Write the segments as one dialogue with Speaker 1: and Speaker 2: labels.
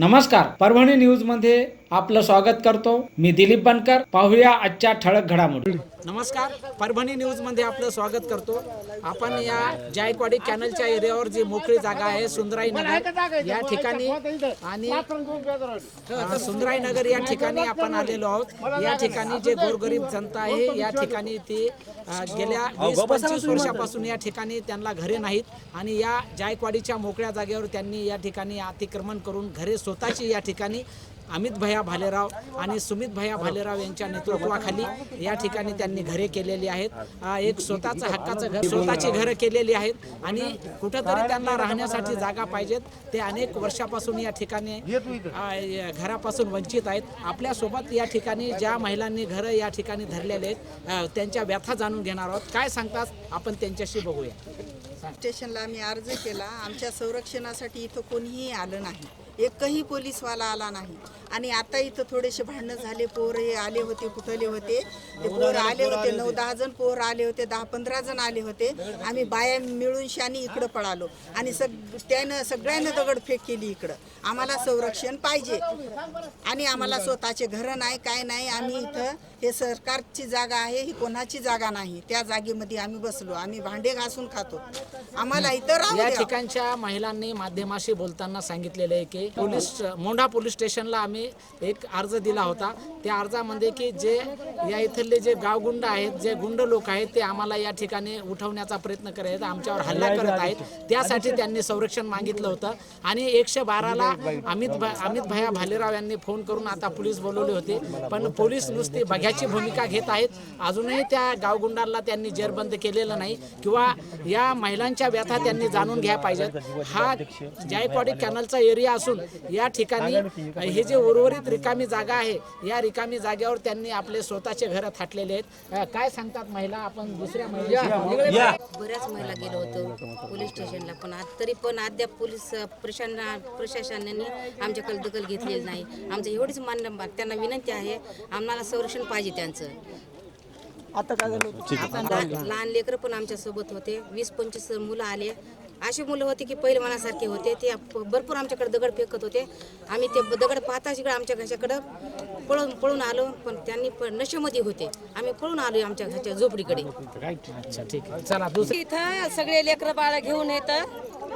Speaker 1: नमस्कार परभणी न्यूजमध्ये आपलं स्वागत करतो. मी दिलीप बनकर. पाहूया आजच्या ठळक घडामोडी. नमस्कार. परभणी न्यूजमध्ये आपलं स्वागत करतो. आपण या जायकवाडी कॅनलच्या एरियावर जी मोकळी जागा आहे सुंदराई नगर या ठिकाणी आणि सुंदराई नगर या ठिकाणी आपण आलेलो आहोत. या ठिकाणी जे गोरगरीब जनता आहे या ठिकाणी ती गेल्या वीस पंचवीस वर्षापासून या ठिकाणी त्यांना घरे नाहीत आणि या जायकवाडीच्या मोकळ्या जागेवर त्यांनी या ठिकाणी अतिक्रमण करून घरे स्वतःची या ठिकाणी अमित भैया भालेराव आणि सुमित भैया भालेराव यांच्या नेतृत्वाखाली या ठिकाणी त्यांनी घरे केलेली आहेत. एक स्वतःचं हक्काचं घर स्वतःची घरं केलेली आहेत आणि कुठंतरी त्यांना राहण्यासाठी जागा पाहिजेत. ते अनेक वर्षापासून या ठिकाणी घरापासून वंचित आहेत. आपल्यासोबत या ठिकाणी ज्या महिलांनी घरं या ठिकाणी धरलेले आहेत त्यांच्या व्यथा जाणून घेणार आहोत. काय सांगतात? आपण त्यांच्याशी बघूया.
Speaker 2: स्टेशनला आम्ही अर्ज केला. आमच्या संरक्षणासाठी इथं कोणीही आलं नाही. एकही पोलीसवाला आला नाही. आणि आता इथं थोडेसे भांडणं झाले. पोर हे आले होते कुठले होते? ते पोर आले होते नऊ दहा जण पोर आले होते दहा पंधरा जण आले होते. आम्ही बाया मिळून शानी इकडं पळालो. आणि सग त्यानं सगळ्यांना दगडफेक केली इकडं. आम्हाला संरक्षण पाहिजे. आणि आम्हाला स्वतःचे घरं नाही काय नाही. आम्ही इथं हे सरकारची जागा आहे ही कोणाची जागा नाही. त्या जागेमध्ये आम्ही बसलो. आम्ही भांडे घासून खातो. आम्हाला इथं राहू
Speaker 1: या
Speaker 2: द्या.
Speaker 1: ठिकाणच्या महिलांनी माध्यमाशी बोलताना सांगितलेलं आहे की पोलीस मोंढा पोलीस स्टेशनला आम्ही एक अर्ज दिला होता. त्या अर्जामध्ये की जे या इथले जे गावगुंड आहेत जे गुंड लोक आहेत ते आम्हाला या ठिकाणी उठवण्याचा प्रयत्न करत आहेत आमच्यावर हल्ला करत आहेत. त्यासाठी त्यांनी संरक्षण मागितलं होतं. आणि एकशे बाराला अमित भा अमित भैया भालेराव यांनी फोन करून आता पोलीस बोलवले होते. पण पोलीस नुसती बघ्याची भूमिका घेत आहेत. अजूनही त्या गावगुंडांना त्यांनी जेरबंद केलेलं नाही. किंवा या महिलांच्या व्यथा त्यांनी जाणून घ्या पाहिजेत हा जायकवाडी कॅनलचा एरिया असून या ठिकाणी हे जे उर्वरित रिकामी जागा आहे या रिकामी जागेवर त्यांनी आपले स्वतःचे घर थाटलेले आहेत. अ, काय सांगतात महिला? आपण दुसऱ्या महिला
Speaker 3: बऱ्याच महिला गेलो होतो पोलीस स्टेशनला पण. आज तरी पण अद्याप पोलीस प्रशासना प्रशासनाने आमच्याकडे दखल घेतलेली नाही. आमचं एवढीच मान्य त्यांना विनंती आहे आम्हाला संरक्षण पाहिजे त्यांचं. लहान लहान लेकरं पण आमच्यासोबत होते. वीस पंचवीस मुलं आले. अशी मुलं होती की पहिले मनासारखे होते. ते भरपूर आमच्याकडे दगड फेकत होते. आम्ही ते दगड पाहताच इकडे आमच्या घशाकडं पळून पळून आलो. पण त्यांनी पण नशेमध्ये होते. आम्ही पळून आलो आमच्या घरच्या झोपडीकडे.
Speaker 1: अच्छा ठीक आहे. चला दुसरी
Speaker 4: इथं सगळे लेकरं बाळ घेऊन येतं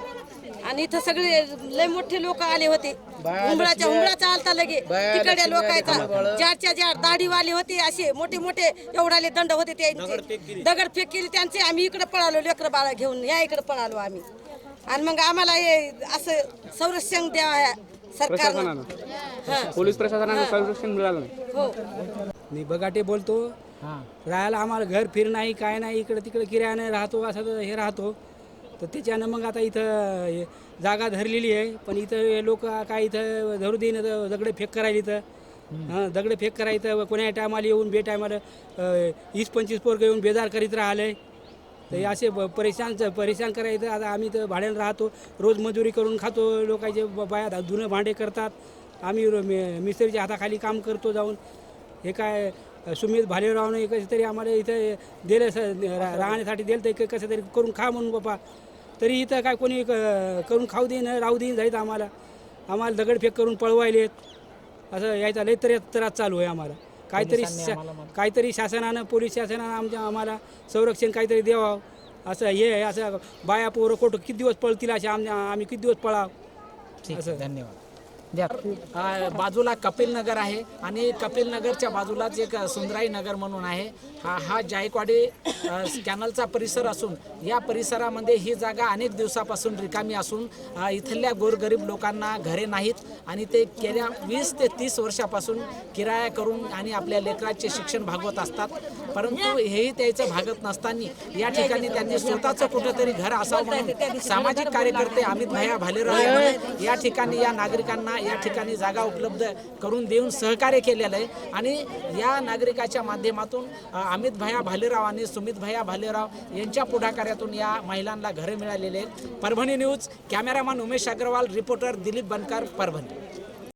Speaker 4: आणि इथं सगळे लय मोठे लोक आले होते. उंबराच्या उंबराचा आलता लगे. तिकडे लोकांचा. ज्याच्या ज्या दाढीवाले होते असे मोठे मोठे एवढाले दंड होते त्यांचे दगड फेक केली. त्यांचे. आम्ही इकडे पळालो लेकरं बाळ घेऊन. या इकडे पळालो आम्ही. आणि मग आम्हाला हे असं संरक्षण द्यावा सरकारनं. हा.
Speaker 5: पोलीस प्रशासनानं संरक्षण मिळालं नाही?
Speaker 4: हो.
Speaker 6: मी बगाटे बोलतो. राहायला आम्हाला घर फिर नाही काय नाही इकडं तिकडं किरायाने राहतो असं हे राहतो. तर त्याच्यानं मग आता इथं जागा धरलेली आहे. पण इथं लोक काय इथं धरू देईन दगडे फेक करायला इथं. हां दगडे फेक करायचं कोण्या टायमाला येऊन बे टायमाला वीस पंचवीस पोरगं येऊन बेजार करीत राहिले तर हे असे परेशान परेशान करायचं. आता आम्ही तर भाड्यानं राहतो. रोज मजुरी करून खातो. लोकांचे बाया धुणं भांडे करतात. आम्ही मिस्त्रीच्या हाताखाली काम करतो जाऊन. हे काय सुमित भालेरावनं कसं तरी आम्हाला इथं दिलं राहण्यासाठी दिलं तर कसं तरी करून खा म्हणून बापा तरी इथं काय कोणी क- करून खाऊ देईन राहू देईन जाईत आम्हाला. आम्हाला दगडफेक करून पळवायलेत. असं यायचा लय तरी त्रास चालू आहे आम्हाला. काहीतरी शा- काहीतरी शासनानं पोलीस शासनानं आमच्या आम्हाला संरक्षण काहीतरी द्यावं. असं हे आहे, असं बाया पोरं कोटं किती दिवस पळतील असे आमच्या आम्ही किती दिवस पळाव?
Speaker 1: ठीक आहे धन्यवाद. बाजूला कपिल नगर आहे आणि कपिल नगरच्या बाजूलाच एक सुंदराई नगर म्हणून आहे. हा हा जायकवाडी कॅनलचा परिसर असून या परिसरामध्ये ही जागा अनेक दिवसापासून रिकामी असून इथल्या गोरगरीब लोकांना घरे नाहीत आणि ते गेल्या वीस ते तीस वर्षापासून किराया करून आणि आपल्या लेकराचे शिक्षण भागवत असतात. परंतु हेही त्याचं भागत नसताना या ठिकाणी त्यांनी स्वतःचं कुठंतरी घर असावं म्हणून सामाजिक कार्यकर्ते अमित भैया भालेराव या ठिकाणी या नागरिकांना या ठिकाणी जागा उपलब्ध करून देऊन सहकार्य केलेलं आहे. आणि या नागरिकाच्या माध्यमातून अमित भैया भालेराव आणि सुमित भैया भालेराव यांच्या पुढाकारातून या महिलांना घरे मिळालेले आहेत. Parbhani news cameraman Umesh Agarwal reporter Dilip Bankar Parbhani.